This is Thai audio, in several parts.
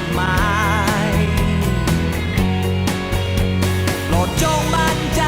ดหมายโปรดจงมั่นใจ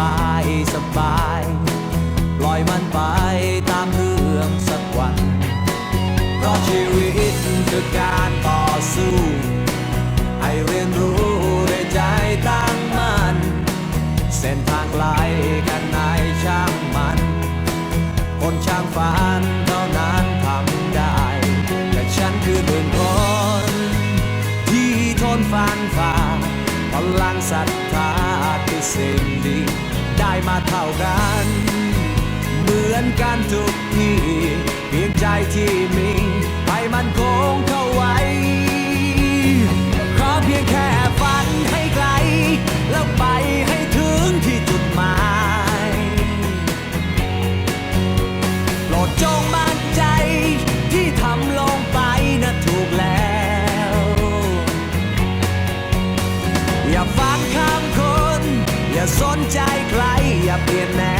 บายสบายปล่อยมันไปตามเรื่องสักวัน เพราะชีวิตคือการต่อสู้ให้เรียนรู้ด้วยใจตั้งมั่นเส้นทางไกลกันไหนช่างมัน คนช่างฝันเท่านั้นทำได้ แต่ฉันคือหนึ่งคนที่ทนฟันฝ่าพลังศรัทธา สิ่งดี ได้มาเท่ากัน เหมือนกันทุกทีเพียงใจที่มีให้มันคงเข้าไว้ ขอเพียงแค่ฝันให้ไกล แล้วไปให้ รอย่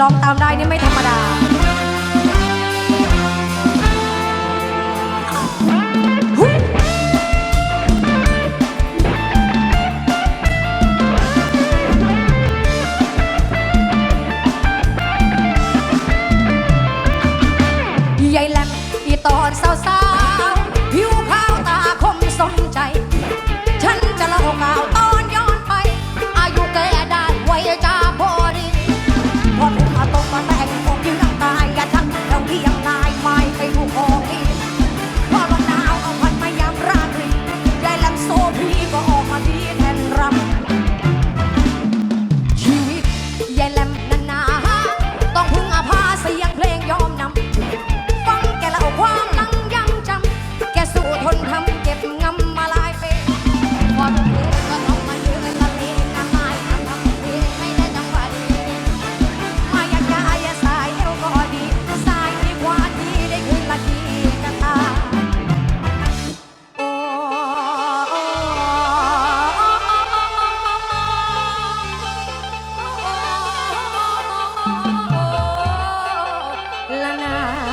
ร้องตามได้นี่ไม่ธรรมดา ใหญ่แหลมอีตอนสาวสา time.